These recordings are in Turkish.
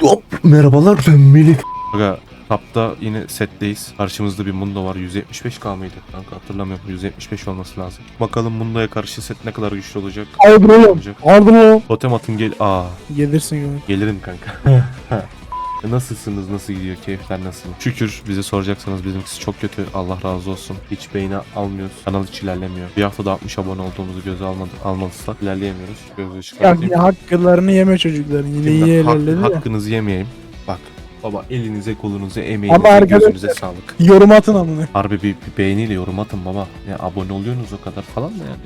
Hop, merhabalar ben Melih. Aga tapta yine setteyiz. Karşımızda bir Mundo var. 175k mıydı? Kanka hatırlamıyorum. 175 olması lazım. Bakalım Mundo'ya karşı set ne kadar güçlü olacak. Aldım oğlum. olacak. Aldım oğlum. Totem atın gel. Aa Gelirsin gör. gelirim kanka. E, Nasılsınız? Nasıl gidiyor? Keyifler nasıl? Şükür bize soracaksanız bizimkisi çok kötü. Allah razı olsun. Hiç beğeni almıyoruz. Kanal hiç ilerlemiyor. Bir haftada 60 abone olduğumuzu göze almadı, almazsak ilerleyemiyoruz. Gözü Ya çıkartayım. haklarını yeme çocukların. Yine iyi hak- ilerledi de. hakkınızı yemeyeyim. Bak baba elinize kolunuza emeğinize Ama arkadaşlar- gözünüze sağlık. Yorum atın amına. Harbi bir, bir beğeniyle yorum atın baba. Ya abone oluyorsunuz o kadar falan da yani.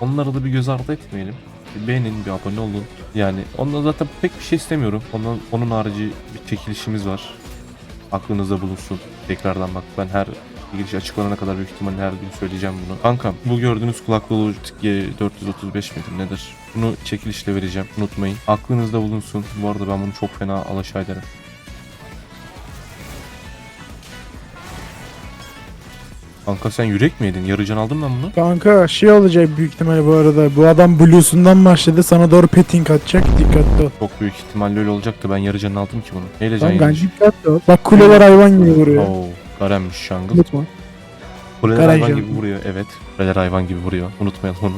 Onları da bir göz ardı etmeyelim. Bir beğenin bir abone olun. Yani ondan zaten pek bir şey istemiyorum. Ondan, onun harici bir çekilişimiz var. Aklınızda bulunsun. Tekrardan bak ben her giriş açıklanana kadar büyük ihtimalle her gün söyleyeceğim bunu. Kankam bu gördüğünüz kulaklığı Logitech G435 midir nedir? Bunu çekilişle vereceğim unutmayın. Aklınızda bulunsun. Bu arada ben bunu çok fena alaşağı ederim. Kanka sen yürek mi yedin? Yarıcan aldım ben bunu. Kanka şey olacak büyük ihtimalle bu arada. Bu adam Blue'sundan başladı. Sana doğru petting atacak. Dikkatli ol. Çok büyük ihtimalle öyle olacaktı. Ben yarıcan aldım ki bunu. Neyle can Tamam kanka yenilmiş? dikkatli ol. Bak kuleler hayvan gibi vuruyor. Oo, Garenmiş Jungle. Unutma. Kuleler Garen hayvan jungle. gibi vuruyor. Evet. Kuleler hayvan gibi vuruyor. Unutmayalım onu.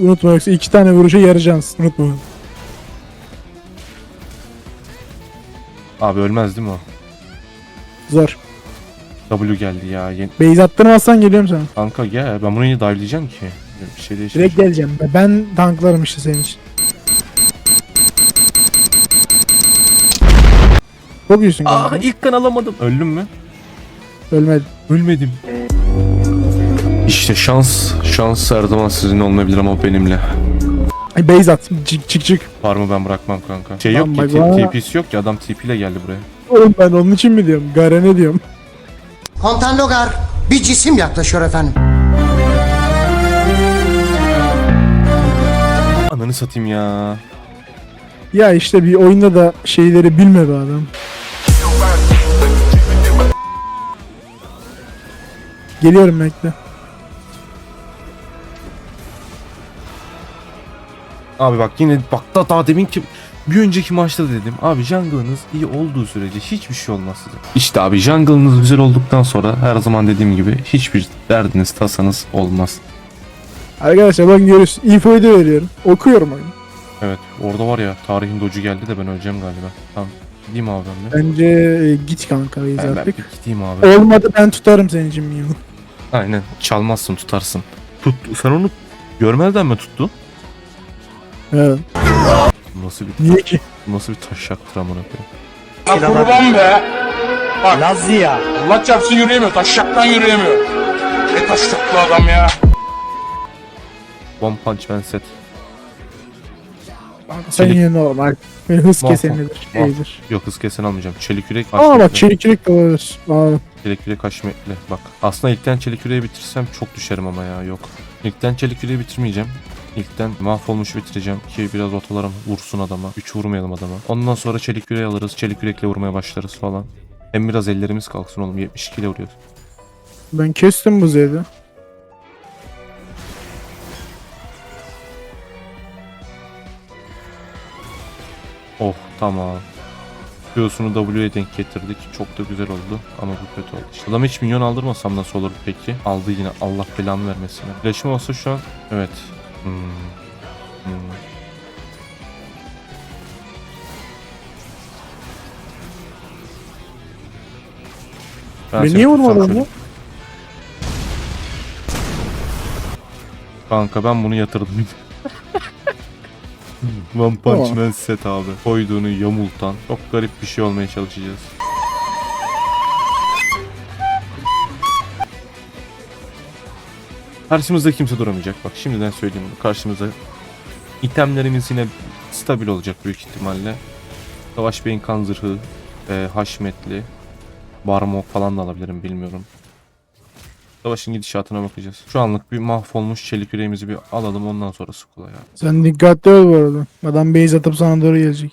Unutma yoksa iki tane vuruşa yarayacaksın. Unutma. Abi ölmez değil mi o? Zor. W geldi ya. Yen- Base attırmazsan geliyorum sana. Kanka gel. Ben bunu niye dive'layacağım ki? Bir şey değişir. Direkt geleceğim. Ben tanklarım işte senin için. Çok iyisin Aa kanka. ilk kan alamadım. Öldüm mü? Ölmedin. Ölmedim. İşte şans, şans her zaman sizin olmayabilir ama benimle. Ay, Base at. Çık çık çık. Farmı ben bırakmam kanka. Şey yok ki, bak t- bana- TP'si yok ki adam TP ile geldi buraya. Oğlum ben onun için mi diyorum? Garen'e diyorum. Logar bir cisim yaklaşıyor efendim. Ananı satayım ya. Ya işte bir oyunda da şeyleri bilme be adam. Geliyorum bekle. Abi bak yine bak da daha demin ki bir önceki maçta da dedim. Abi jungle'ınız iyi olduğu sürece hiçbir şey olmaz size. İşte abi jungle'ınız güzel olduktan sonra her zaman dediğim gibi hiçbir derdiniz tasanız olmaz. Arkadaşlar bakın görüyorsun. Infoyu da veriyorum. Okuyorum oyunu. Evet orada var ya tarihin docu geldi de ben öleceğim galiba. Tamam gideyim abi ben de. Bence e, git kanka Base Ben, ben artık. bir gideyim abi. Olmadı ben tutarım senin için minyonu. Aynen çalmazsın tutarsın. Tut, sen onu görmezden mi tuttun? Evet. Nasıl bir Niye ki? nasıl bir taşaktır amına koyayım. Ya kurban be. Bak. Lazia. Allah çarpsın yürüyemiyor. Taşşaktan yürüyemiyor. Ne taşşaklı adam ya. One Punch Man set. Sen Çelik- yine normal. Böyle hız Mahvolmuş, kesenidir. Şeydir. Yok hız kesen almayacağım. Çelik yürek. Aa bak haşmetli. çelik yürek de olabilir. Aa, Çelik yürek haşmetli. Bak aslında ilkten çelik yüreği bitirsem çok düşerim ama ya yok. İlkten çelik yüreği bitirmeyeceğim. İlkten mahvolmuş bitireceğim ki biraz otolarım vursun adama. Üç vurmayalım adama. Ondan sonra çelik yüreği alırız. Çelik yürekle vurmaya başlarız falan. Hem biraz ellerimiz kalksın oğlum. 72 ile vuruyoruz. ben kestim bu zeydi. Oh tamam. Q'sunu W'ye denk getirdik. Çok da güzel oldu ama bu kötü oldu. İşte. Adam hiç minyon aldırmasam nasıl olur peki? Aldı yine. Allah belamı vermesin. Flash'ım olsa şu an. Evet. Ben Ben seni niye vurmadın ya? Kanka ben bunu yatırdım. One Punch. Man set abi. Koyduğunu yamultan. Çok garip bir şey olmaya çalışacağız. Karşımızda kimse duramayacak. Bak şimdiden söyleyeyim bunu. Karşımızda itemlerimiz yine stabil olacak büyük ihtimalle. Savaş Bey'in kan zırhı, e, haşmetli, barmok falan da alabilirim bilmiyorum. Savaşın gidişatına bakacağız. Şu anlık bir mahvolmuş çelik yüreğimizi bir alalım ondan sonra Skula ya. Sen dikkatli ol bu arada. Adam base atıp sana doğru gelecek.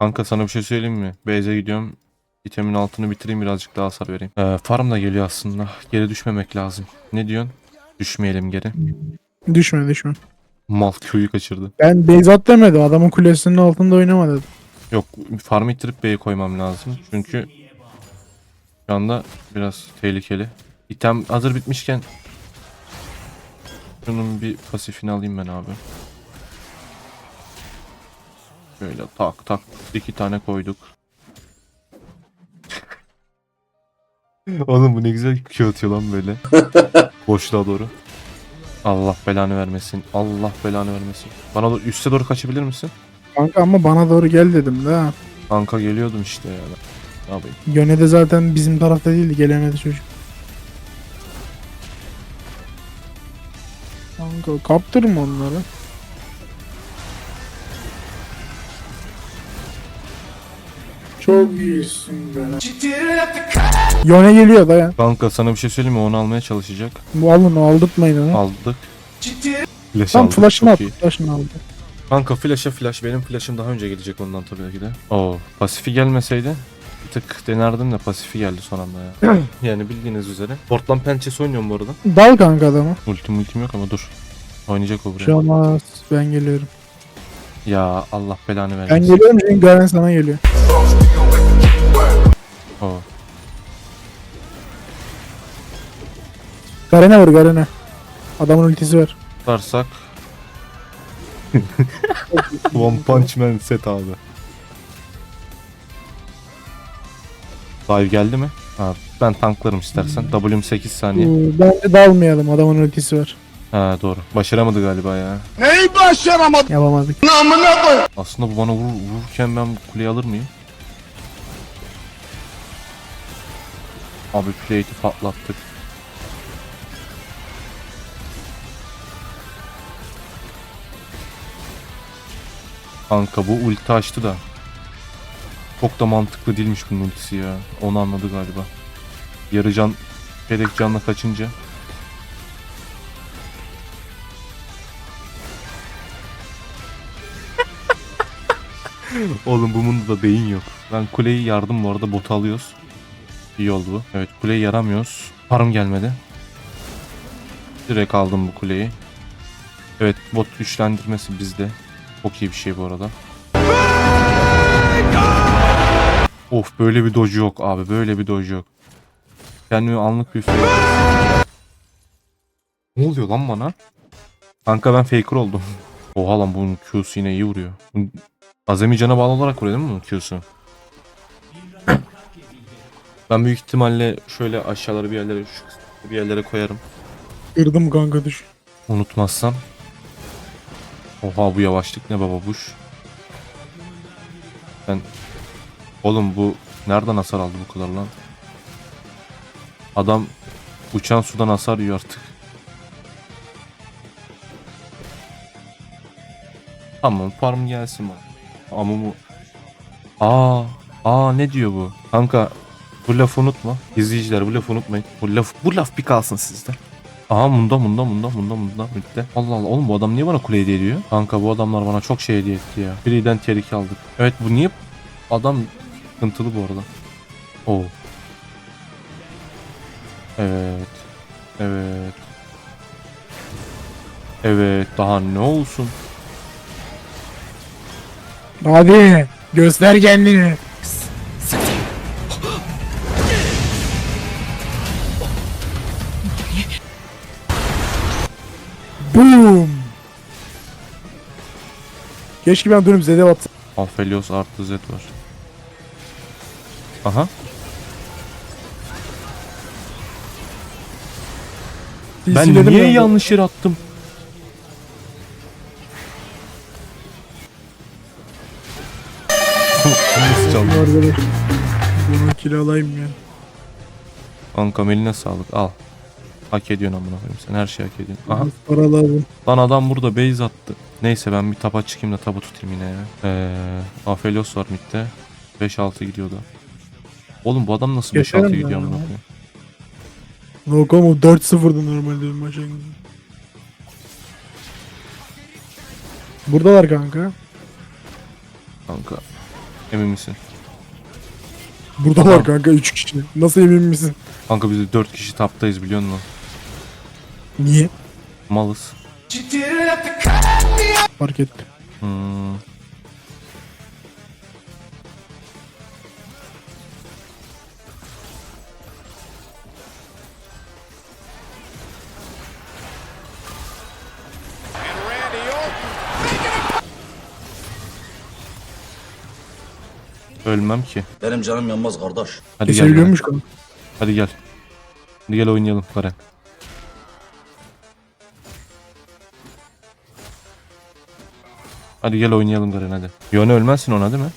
Kanka sana bir şey söyleyeyim mi? Beyze gidiyorum. İtemin altını bitireyim birazcık daha hasar vereyim. Ee, farm da geliyor aslında. Geri düşmemek lazım. Ne diyorsun? Düşmeyelim geri. Düşme düşme. Mal köyü kaçırdı. Ben Beyzat demedim. Adamın kulesinin altında oynama dedim. Yok farm ittirip B'ye koymam lazım. Çünkü şu anda biraz tehlikeli. İtem hazır bitmişken şunun bir pasifini alayım ben abi. Şöyle tak tak iki tane koyduk. Oğlum bu ne güzel Q atıyor lan böyle. Boşluğa doğru. Allah belanı vermesin. Allah belanı vermesin. Bana doğru, üste doğru kaçabilir misin? Kanka ama bana doğru gel dedim de. ha. Kanka geliyordum işte ya. Ne yapayım? Yöne de zaten bizim tarafta değildi. Gelemedi çocuk. Kanka kaptırma onları. Çok iyisin be. Yone geliyor dayan. Kanka sana bir şey söyleyeyim mi? Onu almaya çalışacak. Bu alın o aldırtmayın onu. Aldık. Flash Tam aldık. flash'ını çok iyi. Flash'ını aldı. Kanka flash'a flash. Benim flash'ım daha önce gelecek ondan tabii ki de. Oo, pasifi gelmeseydi bir tık denerdim de pasifi geldi son anda ya. yani bildiğiniz üzere. Portland pençesi oynuyorum bu arada. Dal kanka adamı. Ultim ultim yok ama dur. Oynayacak o buraya. Şu an ben geliyorum. Ya Allah belanı Ben vermesin. geliyorum çünkü Garen sana geliyor. Oo. Garen'e vur Garen'e. Adamın ultisi var. Tutarsak. One Punch Man set abi. Dive geldi mi? Ha, ben tanklarım istersen. W'm 8 saniye. Ee, Bence dalmayalım adamın ultisi var. Ha doğru. Başaramadı galiba ya. Neyi başaramadım? Yapamadık. Namına koy. Aslında bu bana vurur, vururken ben kuleyi alır mıyım? Abi plate'i patlattık. Kanka bu ulti açtı da. Çok da mantıklı değilmiş bunun ultisi ya. Onu anladı galiba. Yarı can, yedek canla kaçınca. Oğlum bu munda beyin yok. Ben kuleyi yardım bu arada botu alıyoruz. İyi oldu bu. Evet kuleyi yaramıyoruz. Farm gelmedi. Direkt aldım bu kuleyi. Evet bot güçlendirmesi bizde. Çok iyi bir şey bu arada. Of böyle bir doju yok abi böyle bir doju yok. Kendimi anlık bir fake. Ne oluyor lan bana? Kanka ben faker oldum. Oha lan bunun Q'su yine iyi vuruyor. Azami cana bağlı olarak vuruyor değil mi bunun Q'su? Ben büyük ihtimalle şöyle aşağıları bir yerlere şu bir yerlere koyarım. Kırdım kanka düş. Unutmazsam. Oha bu yavaşlık ne baba buş. Ben Oğlum bu nereden hasar aldı bu kadar lan? Adam uçan sudan hasar yiyor artık. Tamam farm gelsin bana. Ama bu Aa, aa ne diyor bu? Kanka bu lafı unutma. İzleyiciler bu lafı unutmayın. Bu laf bu laf bir kalsın sizde. Aa munda munda munda munda munda bitti. Allah Allah oğlum bu adam niye bana kule hediye ediyor? Kanka bu adamlar bana çok şey hediye etti ya. Biriden tehlike aldık. Evet bu niye adam sıkıntılı bu arada. Oo. Evet. Evet. Evet daha ne olsun? Hadi göster kendini. Boom. Keşke ben dönüp Zed'e batsam. Alfelios artı Z var. Aha. Ben CC'ledim niye ya. yanlış yere attım? Nasıl çaldı? Arkadaş. Bunu kiralayayım ya. Kankam eline sağlık al. Hak ediyorsun amına koyayım sen her şeyi hak ediyorsun. Aha. Para lazım. Lan adam burada base attı. Neyse ben bir tapa çıkayım da tabu tutayım yine ya. Eee Aphelios var midde. 5-6 gidiyor da. Oğlum bu adam nasıl 5-6 Geçerim ben gidiyor amına ya. koyayım? Nokomo 4-0'dı normalde bir maça. Buradalar kanka. Kanka. Emin misin? Burada Tamam. var kanka 3 kişi. Nasıl emin misin? Kanka biz de 4 kişi taptayız biliyor musun? Niye? Malız. Fark ettim. Hmm. Ölmem ki. Benim canım yanmaz kardeş. Hadi gel. Kesebiliyormuş kanka. Hadi gel. Hadi gel oynayalım Karen. Hadi gel oynayalım Karen hadi. Yone ölmezsin ona değil mi?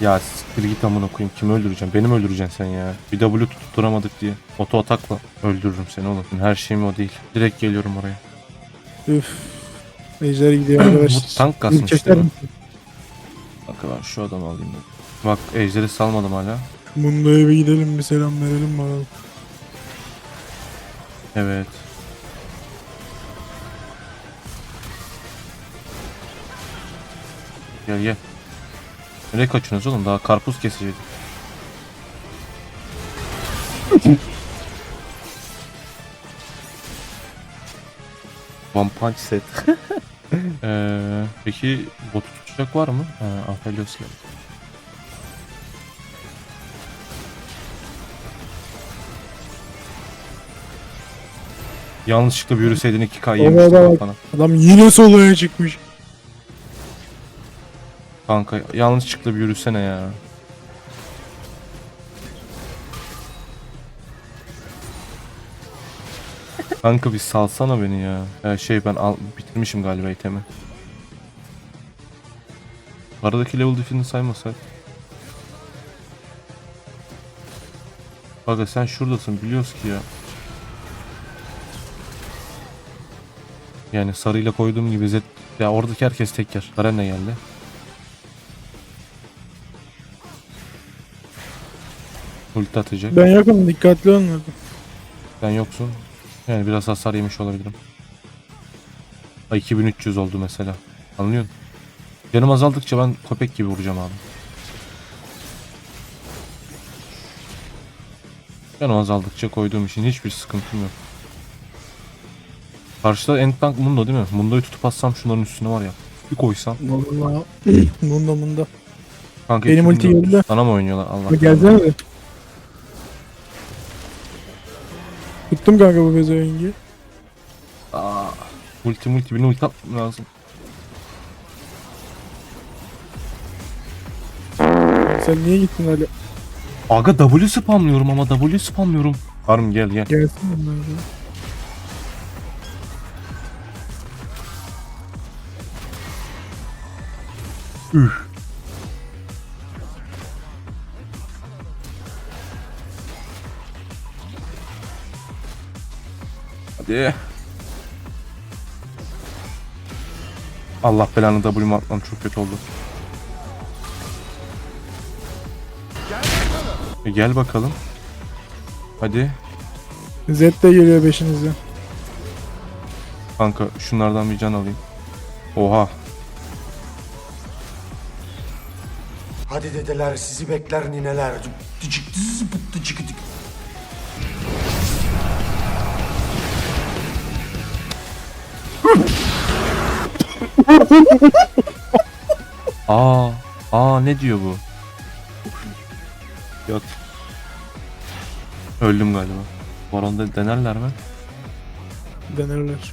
Ya siktir git amına koyayım. Kimi öldüreceğim? Beni mi öldüreceksin sen ya? Bir W tutturamadık diye. Oto atakla öldürürüm seni oğlum. Her şeyim o değil. Direkt geliyorum oraya. Üf. Ejder gidiyor arkadaşlar. Bu tank kasmış misin? Kanka ben şu adamı alayım dedim. Bak ejderi salmadım hala. Mundo'ya bir gidelim bir selam verelim bakalım. Evet. Gel gel. Nereye kaçıyorsunuz oğlum? Daha karpuz keseceğiz. One punch set. Eee peki botu tutacak var mı? Ha, Aphelios geldi. Yanlışlıkla bir yürüseydin 2K Ona yemiştin bak. kafana. Adam yine soloya çıkmış. Kanka yanlışlıkla bir yürüsene ya. Kanka bir salsana beni ya. Ya şey ben al, bitirmişim galiba itemi. Aradaki level diff'ini saymasak. Kanka sen şuradasın biliyoruz ki ya. Yani sarıyla koyduğum gibi zet... Ya oradaki herkes tek yer. Garen de geldi. Ulti atacak. Ben yakın dikkatli olun. Sen yoksun. Yani biraz hasar yemiş olabilirim. Ay 2300 oldu mesela. Anlıyor musun? Canım azaldıkça ben köpek gibi vuracağım abi. Canım azaldıkça koyduğum için hiçbir sıkıntım yok. Karşıda end tank Mundo değil mi? Mundo'yu tutup atsam şunların üstüne var ya. Bir koysam. Valla. Munda munda. Kanka Benim 2400. ulti geldi. Sana mı oynuyorlar Allah? Gelsene de. Tuttum kanka bu bezevengi. Aa, ulti multi birine ulti atmam lazım. Sen niye gittin öyle? Aga W spamlıyorum ama W spamlıyorum. Harım gel gel. Gelsin bunlar Üh. Hadi. Allah belanı W'mu atmam çok kötü oldu. E gel bakalım. Hadi. Z de geliyor beşinizden. Kanka şunlardan bir can alayım. Oha. Hadi dedeler sizi bekler nineler. Dıcık dız bıt dıcık dık. Aa. Aa ne diyor bu? Yok. Öldüm galiba. Baron'da denerler mi? Denerler.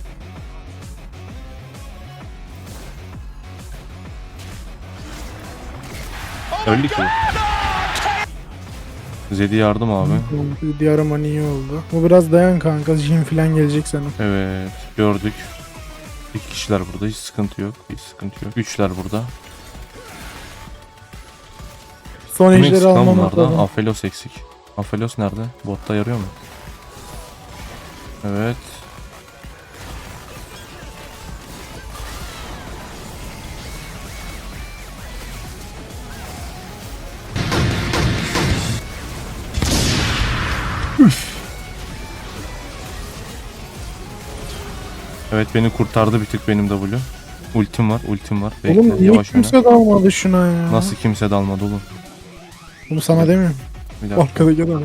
Öldü ki. Zedi yardım abi. Diğer ama iyi oldu. Bu biraz dayan kanka. Jin falan gelecek sana. Evet gördük. İki kişiler burada hiç sıkıntı yok. Hiç sıkıntı yok. Üçler burada. Son Kim ejderi bunlardan? lazım. Afelos eksik. Afelos nerede? Botta yarıyor mu? Evet. Evet beni kurtardı bir tık benim W. Ultim var, ultim var. Bekle, Oğlum niye yavaş oyna. kimse dalmadı şuna ya? Nasıl kimse dalmadı oğlum? Bunu sana demiyorum. Bir dakika. Arkadaki adam.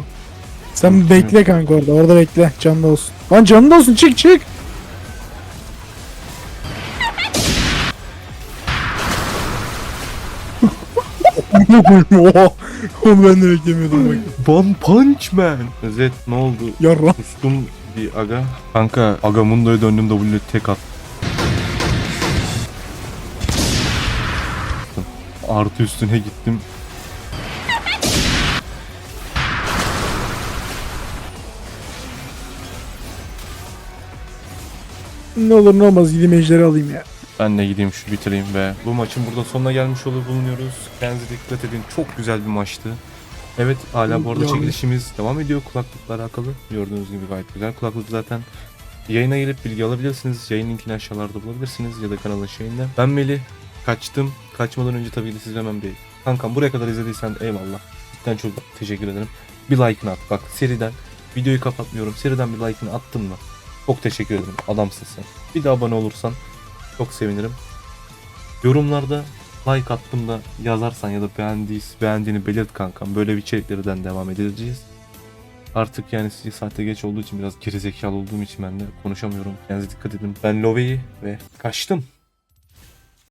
Sen Ultim bekle kanka orada. Orada bekle. Canlı olsun. Lan canlı olsun. Çık çık. Oha. Onu ben de beklemiyordum bak. One Punch Man. Zed ne oldu? Yarra. Sustum bir aga. Kanka Agamundo'ya döndüm W tek at. Artı üstüne gittim. Ne olur ne olmaz gideyim ejderi alayım ya. Ben de gideyim şu bitireyim ve bu maçın burada sonuna gelmiş olur bulunuyoruz. Kendinize dikkat edin. Çok güzel bir maçtı. Evet hala bu arada çekilişimiz devam ediyor kulaklıkla alakalı. Gördüğünüz gibi gayet güzel kulaklık zaten. Yayına gelip bilgi alabilirsiniz. Yayın linkini aşağılarda bulabilirsiniz ya da kanalın şeyinde. Ben Melih. Kaçtım. Kaçmadan önce tabii ki size hemen bir... Kankam buraya kadar izlediysen eyvallah. Cidden çok teşekkür ederim. Bir like'ını at. Bak seriden videoyu kapatmıyorum. Seriden bir like'ını attın mı? Çok teşekkür ederim. Adamsın sen. Bir de abone olursan çok sevinirim. Yorumlarda like attığımda yazarsan ya da beğendiği, beğendiğini belirt kankam. Böyle bir içeriklerden devam edeceğiz. Artık yani size saatte geç olduğu için biraz gerizekalı olduğum için ben de konuşamıyorum. Kendinize dikkat edin. Ben Love'yi ve kaçtım.